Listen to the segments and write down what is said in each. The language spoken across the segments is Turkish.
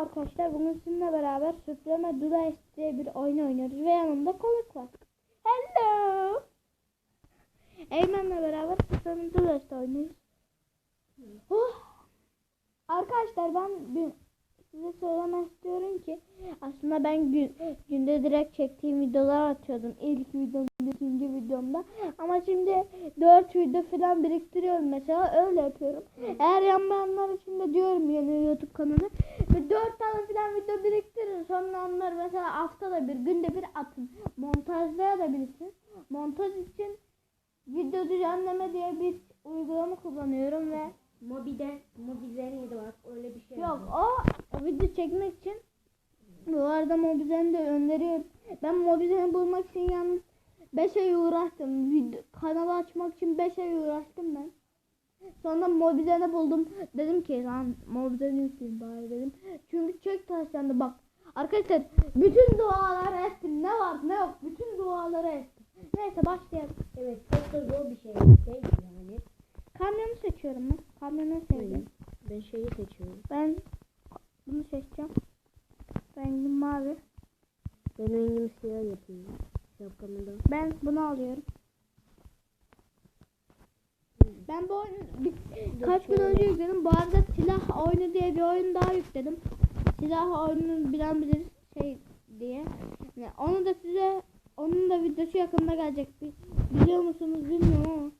arkadaşlar. Bugün sizinle beraber Supreme Duda diye bir oyun oynuyoruz ve yanımda konuk var. Hello. Eymen'le beraber Supreme Duda oynuyoruz. Oh. Arkadaşlar ben size söylemek istiyorum ki aslında ben gün, günde direkt çektiğim videolar atıyordum. İlk videom, ikinci videomda. Ama şimdi 4 video falan biriktiriyorum mesela öyle yapıyorum. Eğer yanmayanlar için de diyorum yeni YouTube kanalı. Ve 4 tane falan video biriktirin. Sonra onları mesela haftada bir, günde bir atın. Montajlayabilirsiniz. Montaj için video düzenleme diye bir uygulama kullanıyorum ve Mobi'den, Mobi'den de var. Öyle bir şey Yok o video çekmek için bu arada Mobizen'i de öneriyorum. Ben Mobizen'i bulmak için yalnız 5 ay uğraştım. Video, kanalı açmak için 5 ay uğraştım ben. Sonra Mobizen'i buldum. Dedim ki lan Mobizen'i yükleyeyim bari dedim. Çünkü çok taşlandı bak. Arkadaşlar bütün duaları ettim. Ne var ne yok bütün duaları ettim. Neyse başlayalım. Evet çok da zor bir şey. Şey yani. Kamyonu seçiyorum ben. Kamyonu sevdim. Ben şeyi seçiyorum. Ben bunu seçeceğim. Rengim mavi. Ben rengimi siyah yapayım. Şapkamı da. Ben bunu alıyorum. Ben bu oyunu bir, kaç gün önce yükledim. Bu arada silah oyunu diye bir oyun daha yükledim. Silah oyununu bilen bilir şey diye. Yani onu da size onun da videosu yakında gelecek. Bi- Biliyor musunuz bilmiyorum ama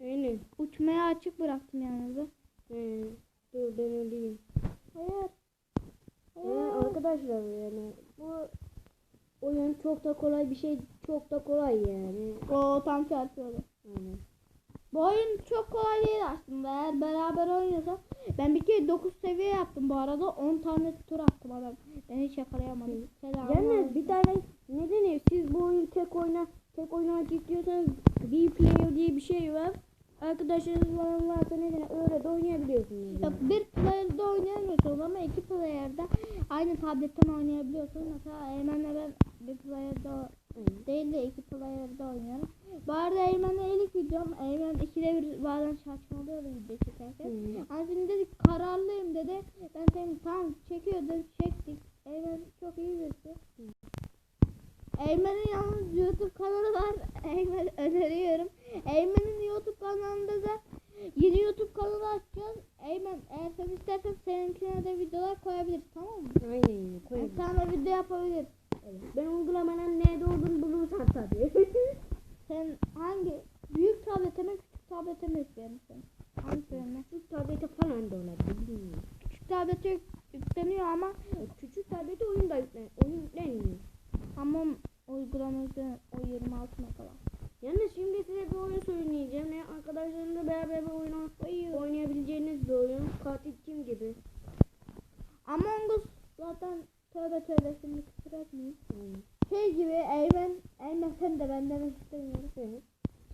Aynen. uçmaya açık bıraktım yalnız. He. Dur ben öleyim. Hayır. Yani arkadaşlar yani bu oyun çok da kolay bir şey. Çok da kolay yani. O tam çarpıyordu. Aynen. Bu oyun çok kolay değil aslında. Eğer beraber oynuyorsak ben bir kere 9 seviye yaptım bu arada 10 tane tur attım adam. Ben hiç yakalayamadım. Selam. Yani bir tane ne deniyor? Siz bu oyunu tek oyna tek oynamak istiyorsanız bir player diye bir şey var. Arkadaşlarınız falan varsa ne deniyor? Öyle de oynayabiliyorsunuz. Yok, bir player'da oynayamıyorsunuz ama iki player'da aynı tabletten oynayabiliyorsunuz. Mesela Eymen'le ben bir player'da. Değil de iki player'da oynuyorum. Bu arada Eymen'le ilk videom Eymen ikide bir bazen saçmalıyordu video çekerken. Hı. Ama şimdi dedi kararlıyım dedi. Ben dedim tamam çekiyor dedim çektik. Eymen çok iyi birisi. Eymen'in yalnız YouTube kanalı var. Eymen öneriyorum. Eymen'in YouTube kanalında da yeni YouTube kanalı açacağız. Eymen eğer sen istersen seninkine de videolar koyabiliriz tamam mı? Aynen yani Yani de video yapabiliriz. Evet. Ben uygulamanın nerede olduğunu bulursam tabii. Sen hangi büyük tablete mi küçük tablete mi yükleyelim sen? Hangisine? Küçük tablete falan da olabilir bilmiyorum. Küçük tablete yük- yükleniyor ama Evet, Küçük tablete oyun da yüklen, oyun yüklenmiyor. ama uygulamada o 26 megabayt. Yalnız şimdi size bir oyun söyleyeceğim. Ne arkadaşlarınızla beraber bir oyun oynayabileceğiniz bir oyun. Katil kim gibi. Among Us zaten tövbe tövbe şimdi küfür etmeyin. Şey gibi Eymen, Eymen sen de ben demek istemiyorum. Evet.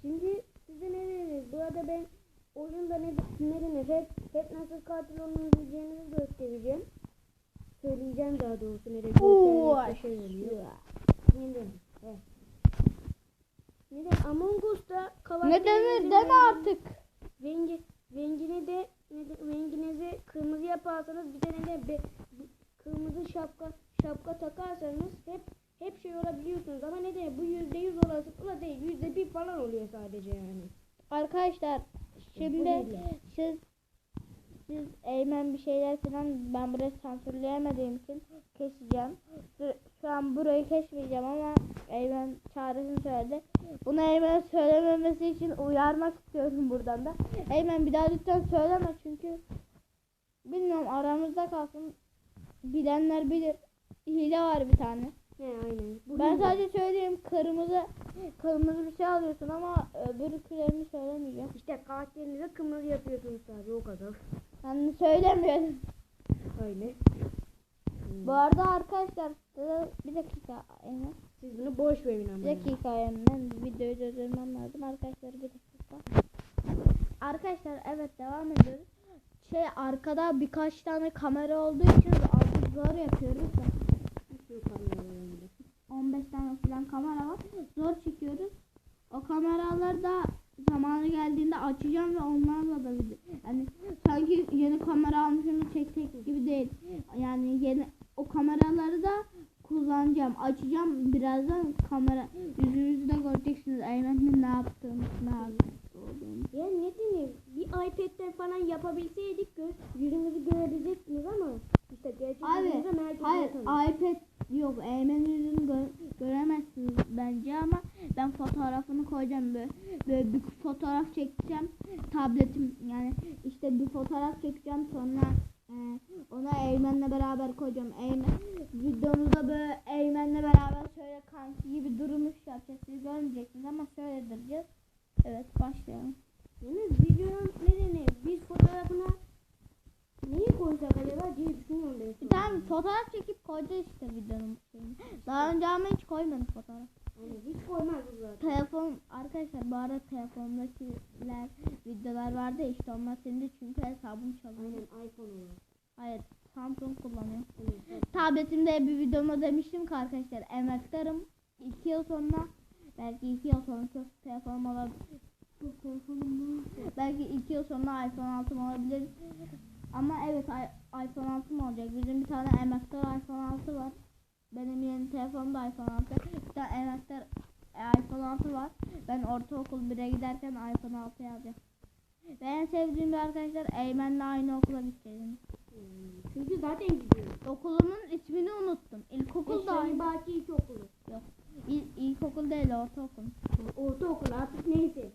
Şimdi size ne denir? Burada ben oyunda ne, ne denir? Hep, hep nasıl katil olabileceğinizi göstereceğim. Söyleyeceğim daha doğrusu nereye Oo, göstermek bir şey. Ne. Ne denir? Among Us'ta Ne denir deme artık. Rengi, rengini de ne de, renginizi kırmızı yaparsanız bir tane de be, kırmızı şapka şapka takarsanız hep hep şey olabiliyorsunuz ama ne de bu yüzde yüz olasılıkla değil yüzde bir falan oluyor sadece yani. Arkadaşlar şimdi değil. siz siz Eymen bir falan ben burayı sansürleyemediğim için keseceğim. Şu, an burayı kesmeyeceğim ama Eymen çaresini söyledi. Bunu Eymen söylememesi için uyarmak istiyorum buradan da. Eymen bir daha lütfen söyleme çünkü bilmiyorum aramızda kalsın. Bilenler bilir. Hile var bir tane. He aynen. Bu Ben sadece söyleyeyim kırmızı kırmızı bir şey alıyorsun ama öbürkülerini söylemeyeceğim. işte karakterinizi kırmızı yapıyorsunuz sadece o kadar. Yani söylemiyorum. Öyle. Bu arada arkadaşlar bir dakika Eymen. Siz bunu boş verin ama. Bir dakika Eymen videoyu durdurmam lazım arkadaşlar bir dakika. Arkadaşlar evet devam ediyoruz. Şey arkada birkaç tane kamera olduğu için artık zor yapıyoruz da. Bir sürü kamera var önünde. 15 tane falan kamera var. Zor çekiyoruz. O kameraları da zamanı geldiğinde açacağım ve onlarla da video. Yani sanki yeni kamera almışım çekecek gibi değil. Yani yeni o kameraları da kullanacağım. Açacağım birazdan kamera yüzünüzü de göreceksiniz. Eymen'in ne yaptığını, ne olduğunu. Ya ne diyeyim? Bir iPad'den falan yapabilseydik gö yüzümüzü görebilecektiniz ama işte gerçek Abi hayır iPad yok Eymen yüzünü gö- göremezsiniz bence ama ben fotoğrafını koyacağım böyle, böyle bir fotoğraf çekeceğim. Tabletim yani işte bir fotoğraf çekeceğim sonra e, ona Eymen'le beraber koyacağım. Eymen videomuzda böyle Eymen'le beraber şöyle kanki gibi durmuş yapacağız. Siz görmeyeceksiniz ama şöyle duracağız. Evet başlayalım. Yalnız videonun nedeni biz fotoğrafına neyi koysak acaba diye düşünüyorum ben. bir tane fotoğraf çekip koyacağız işte videonun daha önce ama hiç koymadık fotoğraf hiç koymaz zaten. Telefon arkadaşlar bu arada telefondakiler videolar vardı işte onlar senin çünkü hesabım çalıyor. Aynen iPhone olan. Hayır Samsung kullanıyor. Evet. Tabletimde bir videomda demiştim ki arkadaşlar emektarım. 2 yıl sonra belki 2 yıl sonra çok telefonum olabilir. Telefonum var. Belki 2 yıl sonra iPhone 6 olabilir. Ama evet iPhone 6 mı olacak? Bizim bir tane emektar iPhone 6 var. Benim yeni telefonumda iPhone 6. Bir tane emektar e, iPhone 6 var. Ben ortaokul 1'e giderken iPhone 6 alacağım. Ve en sevdiğim arkadaşlar Eymen'le aynı okula gideceğim. Hmm, Çünkü zaten gidiyor. Okulumun ismini unuttum. İlkokul da aynı. Baki İlkokulu. Yok. İl, ilkokul değil ortaokul. Ortaokul artık neyse.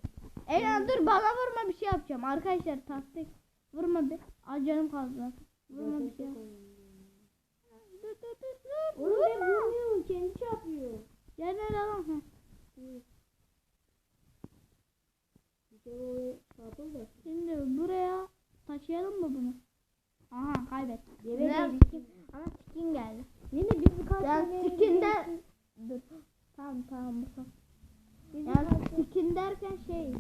Eren dur bana vurma bir şey yapacağım. Arkadaşlar taktik. Vurma bir. Ay canım kaldı. Vurma bir şey. Dur dur dur dur. Oğlum ben vurmuyorum. Kendi çarpıyor. Gel çarpıl da. Şimdi buraya taşıyalım mı bunu? Aha kaybettik. Yere skin- Ama skin geldi. Ne de biz birkaç tane- skin'de dur. Tamam tamam bu son. Birkaç- skin derken şey.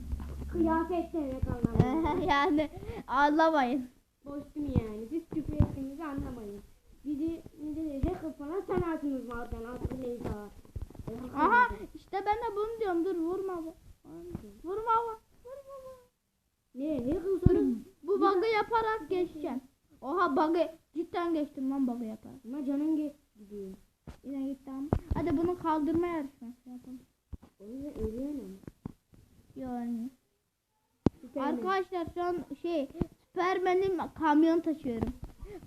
kıyafet demek anlamında. yani ağlamayın. Kostüm yani. Siz küfür ettiğinizi anlamayın. Bizi ne de hacker falan sanarsınız zaten artık neyse. Aha işte ben de bunu diyorum. Dur vurma bu. Vurma bu. Vurma bu. Ne Dur, sonra bu bug'ı yaparak geçeceğim. Oha bug'ı cidden geçtim lan bug'ı yaparak. ama canın ge- gidiyor. Yine gitti ama. Hadi bunu kaldırma yarışması yapalım. O yüzden ölüyorsun ama. Yani. Arkadaşlar şu an şey Süpermen'in kamyon taşıyorum.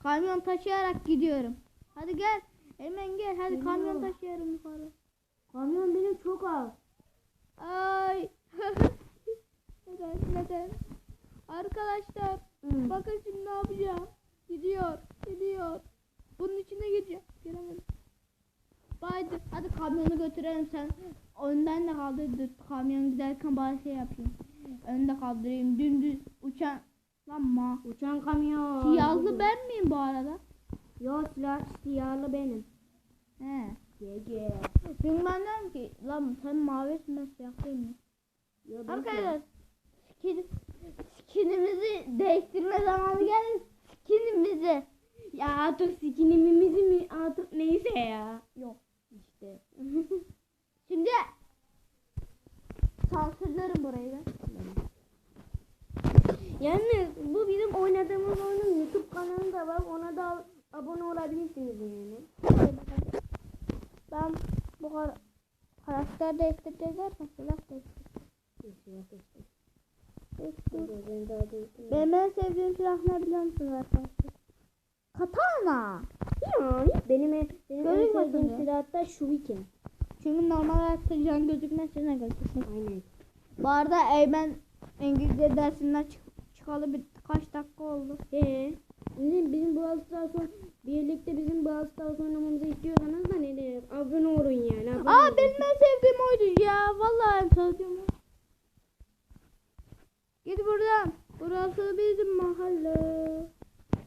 Kamyon taşıyarak gidiyorum. Hadi gel. Hemen gel. Hadi kamyon taşıyorum yukarı. Kamyon benim çok az. Ay. neden neden? Arkadaşlar Hı. bakın şimdi ne yapacağım. Gidiyor. Gidiyor. Bunun içine gireceğim. Giremedim. Haydi. Hadi kamyonu götürelim sen. Önden de kaldır. Kamyon giderken bana şey yapayım. Önde kaldırayım. Dümdüz uçan. Lan ma. Uçan kamyon. Siyahlı ben miyim bu arada? Yo silah siyahlı benim. He. GG. Çünkü ben diyorum ki lan sen mavisin ben siyah değil? Yo, ben Arkadaşlar skin, skinimizi değiştirme zamanı geldi. Skinimizi. Ya artık skinimimizi mi artık neyse ya. Yok. İşte. Şimdi sansürlerim burayı ben. Yalnız bu bizim oynadığımız oyunun YouTube kanalı da var. Ona da abone olabilirsiniz yani. Ben bu kadar karakter değiştireceğiz derken silah değiştireceğim. Benim en sevdiğim silah ne biliyor musunuz arkadaşlar? Katana. Benim en, benim en sevdiğim silah da Shuriken. Çünkü normal hayatta can gözükmez size gözükmez. Aynen. Bu arada Eymen İngilizce dersinden çık- çıkalı bir kaç dakika oldu. Ee, bizim bizim Brawl Stars oyn- birlikte bizim Brawl Stars oynamamızı istiyorsanız da ne diyeyim? Abone olun yani. Abone Aa olun. benim en sevdiğim oydu ya. Vallahi en sevdiğim. Git buradan. Burası bizim mahalle.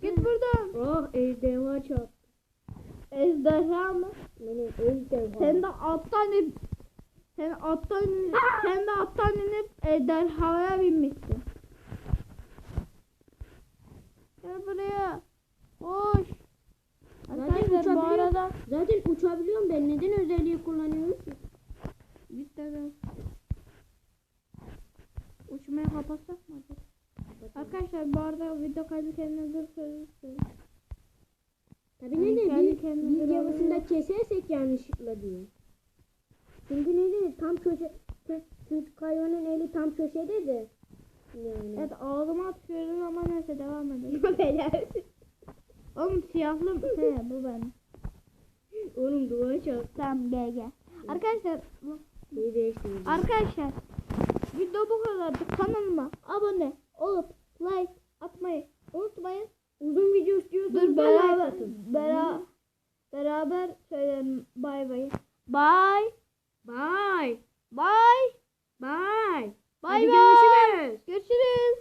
Git buradan. Oh ejderha çok. Ejderha mı? Benim ejderha. Sen de alttan sen alttan sen de alttan inip ejderhaya binmişsin. Gel buraya. Koş. Zaten Arkadaşlar bu uçabiliyor. arada Zaten uçabiliyorum ben. Neden özelliği kullanıyoruz ki? Cidden. Kamerayı kapatsak mı acaba? Arkadaşlar bu arada video kaydı kendine dur. Tabii Yani ne de kendine videosunda kesersek yanlışlıkla diyor. Çünkü ne de tam köşe kö- çünkü Kayo'nun eli tam köşede de. Yani. Evet ağzıma atıyorum ama neyse devam edelim. Beyler. Oğlum siyahlı mı? He bu ben. Oğlum duvara çarp. Tamam gel gel. Arkadaşlar değiştirdim. arkadaşlar video bu kadardı. Kanalıma abone olup like atmayı unutmayın. Uzun video istiyorsanız Dur, beraber, bera, beraber söyleyelim bay bay. Bye. Bye. Bye. Bye. Bye. Bye. Görüşürüz. Görüşürüz.